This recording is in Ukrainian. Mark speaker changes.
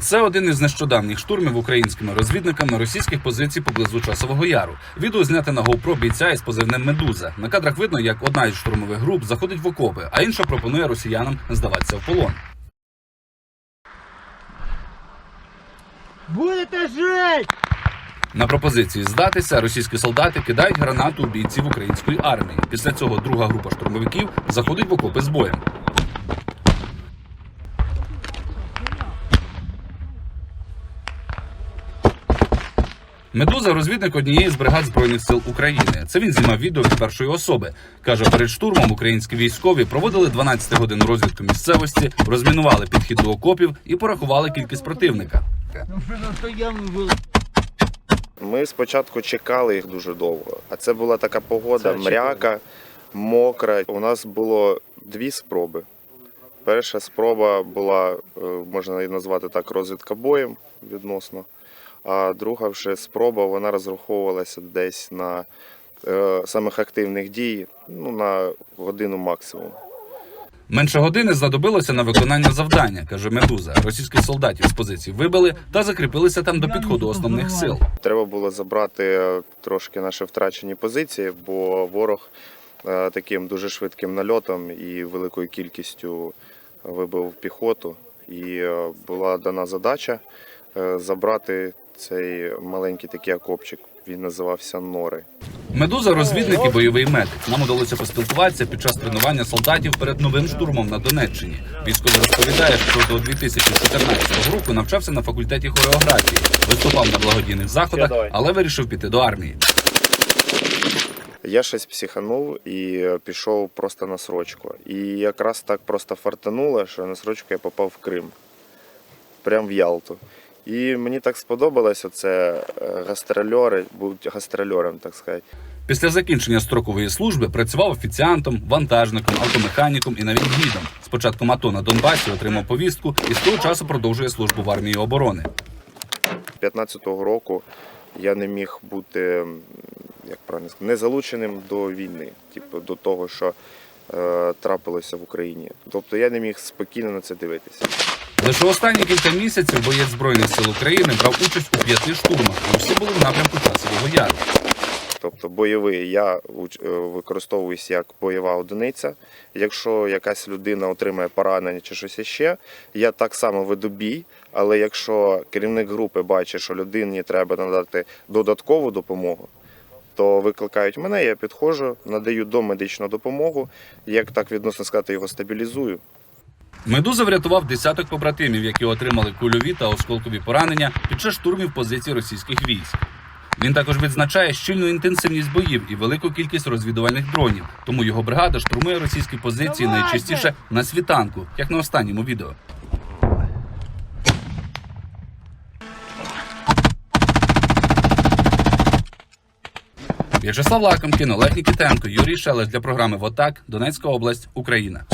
Speaker 1: Це один із нещодавніх штурмів українськими розвідниками російських позицій поблизу часового яру. Відео зняте на GoPro бійця із позивним Медуза. На кадрах видно, як одна із штурмових груп заходить в окопи, а інша пропонує росіянам здаватися в полон.
Speaker 2: Будете жить!
Speaker 1: На пропозиції здатися російські солдати кидають гранату у бійців української армії. Після цього друга група штурмовиків заходить в окопи з боєм. Медуза розвідник однієї з бригад збройних сил України. Це він знімав відео від першої особи. каже, перед штурмом українські військові проводили 12 годин розвідку місцевості, розмінували підхід до окопів і порахували кількість противника.
Speaker 3: Ми спочатку чекали їх дуже довго, а це була така погода, мряка, мокра. У нас було дві спроби. Перша спроба була, е, можна її назвати так, розвідка боєм відносно. А друга вже спроба вона розраховувалася десь на е, самих активних дій, ну, на годину максимум.
Speaker 1: Менше години знадобилося на виконання завдання, каже Медуза. Російських солдатів з позицій вибили та закріпилися там до підходу основних сил.
Speaker 3: Треба було забрати е, трошки наші втрачені позиції, бо ворог е, таким дуже швидким нальотом і великою кількістю вибив піхоту. І е, була дана задача забрати цей маленький такий окопчик. Він називався Нори.
Speaker 1: Медуза розвідник і бойовий медик. Нам удалося поспілкуватися під час тренування солдатів перед новим штурмом на Донеччині. Військовий розповідає, що до 2014 року навчався на факультеті хореографії, виступав на благодійних заходах, але вирішив піти до армії.
Speaker 3: Я щось психанув і е, пішов просто на срочку. І якраз так просто фартануло, що на срочку я попав в Крим, прям в Ялту. І мені так сподобалося це е, гастрольори, бути гастрольором, так сказати.
Speaker 1: Після закінчення строкової служби працював офіціантом, вантажником, автомеханіком і навіть гідом. З початком АТО на Донбасі отримав повістку і з того часу продовжує службу в армії оборони.
Speaker 3: 15-го року я не міг бути як правильно сказати, не залученим до війни, типу до того, що е, трапилося в Україні. Тобто я не міг спокійно на це дивитися.
Speaker 1: Лише останні кілька місяців боєць збройних сил України брав участь у п'яти штурмах. і Усі були в напрямку часового яру.
Speaker 3: Тобто бойовий я е, використовуюсь як бойова одиниця. Якщо якась людина отримає поранення чи щось іще, я так само веду бій. Але якщо керівник групи бачить, що людині треба надати додаткову допомогу, то викликають мене, я підходжу, надаю домедичну допомогу, як так відносно сказати, його стабілізую.
Speaker 1: Медуза врятував десяток побратимів, які отримали кульові та осколкові поранення під час штурмів позицій російських військ. Він також відзначає щільну інтенсивність боїв і велику кількість розвідувальних дронів. Тому його бригада штурмує російські позиції найчастіше на світанку, як на останньому відео. В'ячеслав Лакомкін, Олег Нікітенко, Юрій Шелест для програми ВОТАК, Донецька область, Україна.